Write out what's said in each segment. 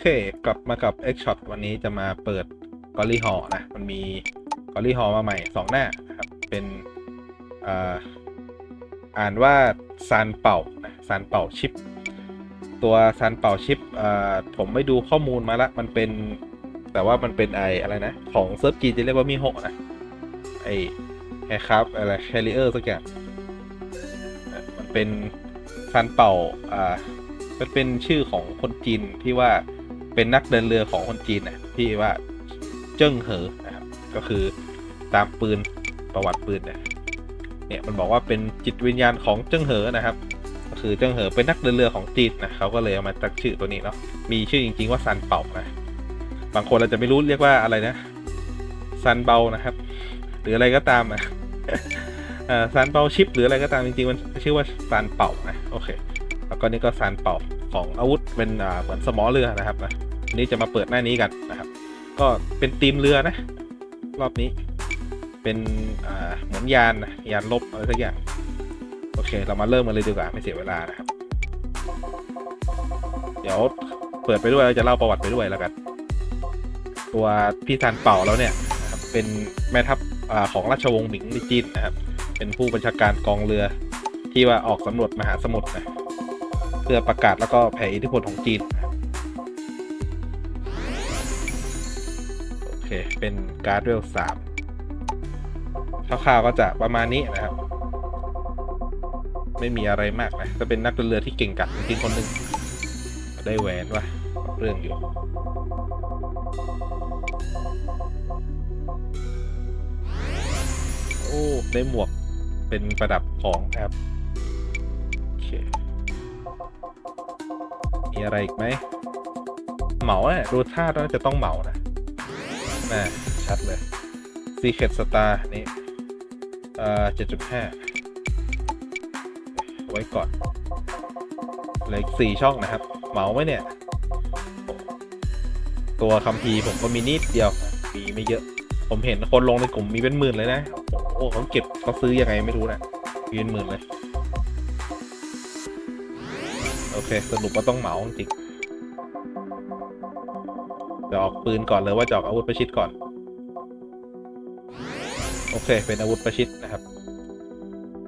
เค กลับมากับ X Shot วันนี้จะมาเปิดกอลลี่ฮอนะ มันมีกอลลี่ฮอมาใหม่ 2 หน้านะครับ เป็นอ่าอ่านว่าซานเป่านะซานเป่าชิป ตัวซานเป่าชิปอ่าผมไม่ดูข้อมูลมาละ มันเป็นแต่ว่ามันเป็นไออะไรนะ ของเซิร์ฟจีนจะเรียกว่ามิโฮะนะไอแฮครับอะไรแคริเออร์สักอย่างมันเป็นซันเป่าอ่ามันเป็นชื่อของคนจีนที่ว่า เป็นนักเดินเรือของคนจีนนะที่ว่าเจิ้งเหอนะครับก็คือตามปืนประวัติปืนเนี่ยเนี่ยมันบอกว่าเป็นจิตวิญญาณของเจิ้งเหอนะครับ ก็คือเจิ้งเหอเป็นนักเดินเรือของจีนนะเขาก็เลยเอามาตั้งชื่อตัวนี้เนาะมีชื่อจริง ๆว่าซันเป่านะบางคนเราจะไม่รู้เรียกว่าอะไรนะซันเบานะครับ หรืออะไรก็ตามอะซันเป่าชิปหรืออะไรก็ตามจริงๆมันชื่อว่าซันเป่านะโอเค แล้วก็นี่ก็ซันเป่าของอาวุธเป็นเหมือนสมอเรือนะครับนะ อันนี้จะมาเปิดหน้านี้กันนะครับ ก็เป็นทีมเรือนะ รอบนี้ เป็นเหมือนยานนะยานลบอะไรสักอย่าง โอเค เรามาเริ่มกันเลยดีกว่าไม่เสียเวลานะครับ เดี๋ยวเปิดไปด้วยเราจะเล่าประวัติไปด้วยแล้วกัน ตัวพี่ซันเป่าแล้วเนี่ยเป็นแม่ทัพของราชวงศ์หมิงในจีนนะครับ เป็นผู้บัญชาการกองเรือที่ว่าออกสำรวจมหาสมุทรนะเพื่อประกาศแล้วก็แผ่อิทธิพลของจีน เป็นการ์ดเวลสามคร่าวๆก็จะประมาณนี้นะครับ ไม่มีอะไรมากนะก็เป็นนักเดินเรือที่เก่งกาจจริงคนหนึ่งได้แหวนว่ะเรื่องอยู่โอ้ได้หมวกเป็นประดับของครับโอเคมีอะไรอีกไหมเหมาเนี่ยดูท่าน่าจะต้องเหมานะ น่าชัดเลย Secret Star นี่เอ่อ7.5ไว้ก่อนเหลืออีกสี่ช่องนะครับ เหมาไหมเนี่ย ตัวคัมภีร์ผมก็มีนิดเดียวมีไม่เยอะ ผมเห็นคนลงในกลุ่มมีเป็นหมื่นเลยนะ โอ้เขาเก็บเขาซื้อยังไงไม่รู้นะมีเป็นหมื่นเลย โอเค สรุปว่าต้องเหมาจริง จะออกปืนก่อนเลยว่าจะออกอาวุธประชิดก่อน โอเค เป็นอาวุธประชิดนะครับ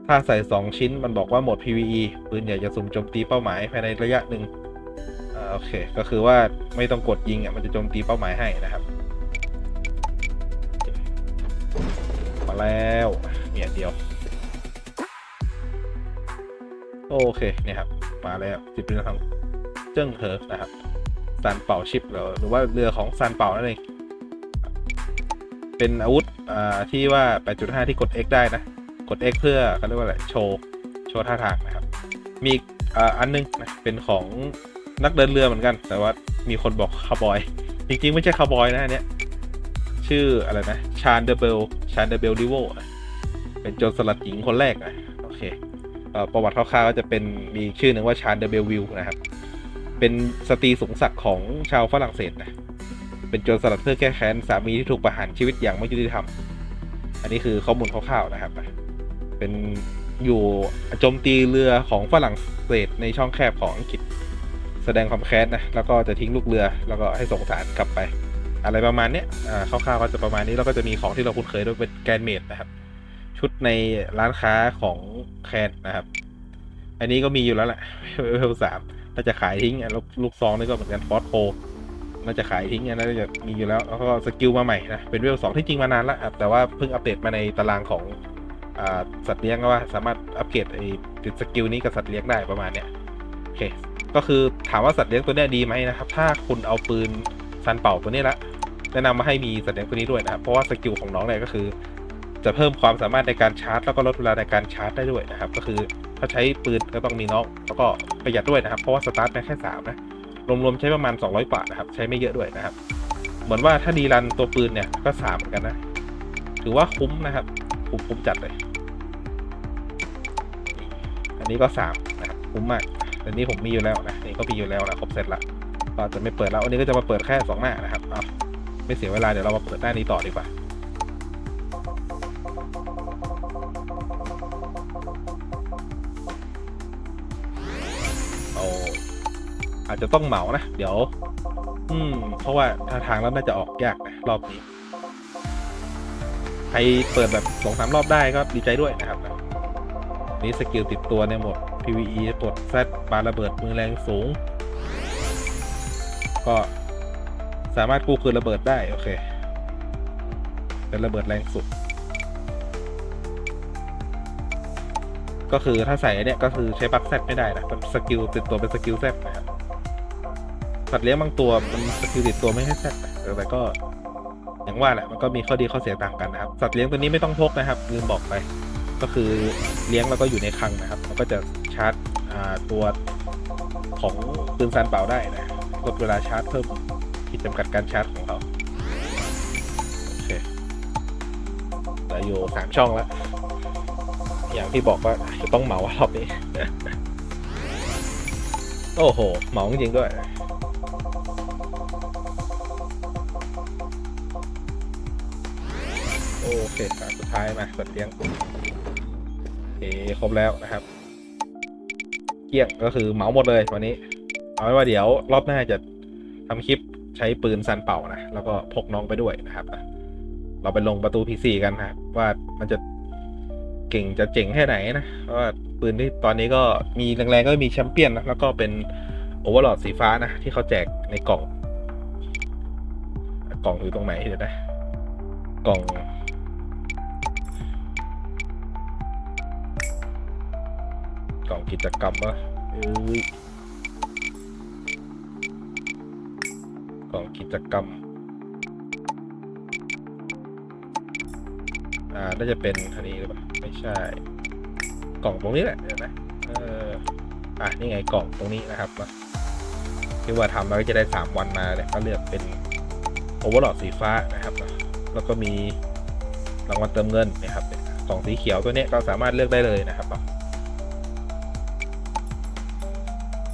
ถ้าใส่ 2 ชิ้นมันบอกว่าหมด PVE ปืนใหญ่จะสุ่มโจมตีเป้าหมายภายในระยะหนึ่งอโอเค ก็คือว่าไม่ต้องกดยิงอะมันจะโจมตีเป้าหมายให้นะครับ มาแล้วเนี่ยเดียว โอเคเนี่ยครับ มาแล้วจิตเป็นทางเจิ้งเหอนะครับ ซานเป่าชิปหรือหรือว่าเรือของซานเป่านั่นเอง เป็นอาวุธอ่าที่ว่า 8.5 ที่กด X ได้นะ กด X เพื่อเขาเรียกว่าอะไร โชว์ โชว์ท่าทางนะครับ มีอ่าอันนึงนะเป็นของนักเดินเรือเหมือนกัน แต่ว่ามีคนบอกคาร์บอย จริง ๆ ไม่ใช่คาร์บอยนะอันเนี้ย ชื่ออะไรนะ ชา n เดเบล ชา n เดเบลดิโวเป็นโจรสลัดหญิงคนแรกนะ โอเคประวัติคร่าวๆก็จะเป็นมีชื่อหนึ่งว่าชา n เดเบลวิวนะครับ เป็นสตรีสูงศักดิ์ของชาวฝรั่งเศสนะ เป็นโจรสลัดเพื่อแก้แค้นสามีที่ถูกประหารชีวิตอย่างไม่ยุติธรรม อันนี้คือข้อมูลคร่าวๆนะครับ เป็นอยู่โจมตีเรือของฝรั่งเศสในช่องแคบของอังกฤษ แสดงความแค้นนะ แล้วก็จะทิ้งลูกเรือ แล้วก็ให้ส่งสารกลับไป อะไรประมาณเนี้ยอ่าคร่าวๆก็จะประมาณนี้ แล้วก็จะมีของที่เราคุ้นเคยด้วยเป็นแกนเมดนะครับ ชุดในร้านค้าของแคนนะครับ อันนี้ก็มีอยู่แล้วแหละเวลสาม น่าจะขายทิ้งอะลูกลูกซองนี่ก็เหมือนกันฟอสโคน่าจะขายทิ้งอะน่าจะมีอยู่แล้วแล้วก็สกิลมาใหม่นะเป็นเวลสองที่จริงมานานแล้วแต่ว่าเพิ่งอัปเดตมาในตารางของอสัตว์เลี้ยงว่าสามารถอัปเกรดไอ้ติดสกิลนี้กับสัตว์เลี้ยงได้ประมาณเนี้ยโอเคก็คือถามว่าสัตว์เลี้ยงตัวเนี้ยดีไหมนะครับถ้าคุณเอาปืนซันเป่าตัวนี้ละแนะนำมาให้มีสัตว์เลี้ยงตัวนี้ด้วยนะครับเพราะว่าสกิลของน้องเนี่ยก็คือ จะเพิ่มความสามารถในการชาร์จ แล้วก็ลดเวลาในการชาร์จได้ด้วยนะครับก็คือ ถ้าใช้ปืนก็ต้องมีน้องแล้วก็ประหยัดด้วยนะครับ เพราะว่าสตาร์ทแค่สามนะรวมๆใช้ประมาณ 200กว่านะครับ ใช้ไม่เยอะด้วยนะครับ เหมือนว่าถ้าดีรันตัวปืนเนี่ยก็สามเหมือนกันนะ ถือว่าคุ้มนะครับ คุ้มคุ้มจัดเลย อันนี้ก็สามนะครับคุ้มมากอันนี้ผมมีอยู่แล้วนะนี่ก็มีอยู่แล้วนะครบเซตละก็จะไม่เปิดแล้วอันนี้ก็จะมาเปิดแค่สองหน้านะครับเอาไม่เสียเวลาเดี๋ยวเรามาเปิดหน้านี้ต่อดีกว่า อาจจะต้องเหมานะ เดี๋ยว อืม เพราะว่าท่าทางแล้วน่าจะออกยากนะรอบนี้ใครเปิดแบบสองสามรอบได้ก็ดีใจด้วยนะครับนี่สกิลติดตัวในโหมด PVE ปลดแซดปาระเบิดมือแรงสูง ก็สามารถกู้คืนระเบิดได้ โอเค เป็นระเบิดแรงสุด ก็คือถ้าใส่เนี้ยก็คือใช้บัฟแซดไม่ได้นะเป็นสกิลติดตัวเป็นสกิลแซดนะครับ สัตว์เลี้ยงบางตัวมันสกิลติดตัวไม่ให้แซดนะแต่ก็อย่างว่าแหละมันก็มีข้อดีข้อเสียต่างกันนะครับ สัตว์เลี้ยงตัวนี้ไม่ต้องพกนะครับลืมบอกไป ก็คือเลี้ยงแล้วก็อยู่ในคลังนะครับมันก็จะชาร์จตัวของปืนซันเป่าได้นะลดเวลาชาร์จเพิ่มขีดจำกัดการชาร์จของเราโอเคเหลือยู่สามช่องแล้ว อย่างที่บอกว่าจะต้องเหมารอบนี้ โอ้โหเหมาจริงด้วย โอเคสามสุดท้ายมาสัตว์เลี้ยงเอครบแล้วนะครับ เกี้ยงก็คือเหมาหมดเลยวันนี้ เอาไว้ว่าเดี๋ยวรอบหน้าจะทำคลิปใช้ปืนซันเป่านะแล้วก็พกน้องไปด้วยนะครับ เราไปลงประตู PC กันนะว่ามันจะเก่งจะเจ๋งแค่ไหนนะเพราะว่าปืนที่ตอนนี้ก็มีแรงๆก็มีแชมเปี้ยนนะแล้วก็เป็นโอเวอร์ลอดสีฟ้านะที่เขาแจกในกล่อง กล่องอยู่ตรงไหนเดี๋ยวนะกล่อง กล่องกิจกรรมวะเอ้ยกล่องกิจกรรม อ่า น่าจะเป็นอันนี้หรือเปล่า ไม่ใช่ กล่องตรงนี้แหละเดี๋ยวนะเออ อะ นี่ไงกล่องตรงนี้นะครับนะที่ว่าทำแล้วก็จะได้สามวันมาเนี่ยก็เลือกเป็นโอเวอร์ลอดสีฟ้านะครับนะแล้วก็มีรางวัลเติมเงินนะครับเนี่ยกล่องสีเขียวตัวเนี้ยก็สามารถเลือกได้เลยนะครับ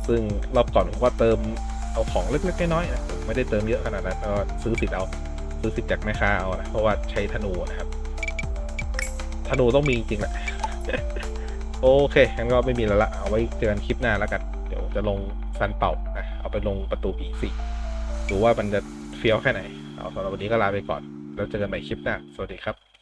ซึ่งรอบก่อนผมก็เติมเอาของเล็กๆน้อยๆนะผมไม่ได้เติมเยอะขนาดนั้นก็ซื้อสิทธิ์เอาซื้อสิทธิ์จากแม่ค้าเอานะเพราะว่าใช้ธนูนะครับธนูต้องมีจริงแหละโอเคงั้นก็ไม่มีแล้วละเอาไว้เจอกันคลิปหน้าแล้วกัน เดี๋ยวจะลงซันเป่านะเอาไปลงประตูปีสี่ดูว่ามันจะเฟี้ยวแค่ไหน เอาสำหรับวันนี้ก็ลาไปก่อน แล้วเจอกันใหม่คลิปหน้า สวัสดีครับ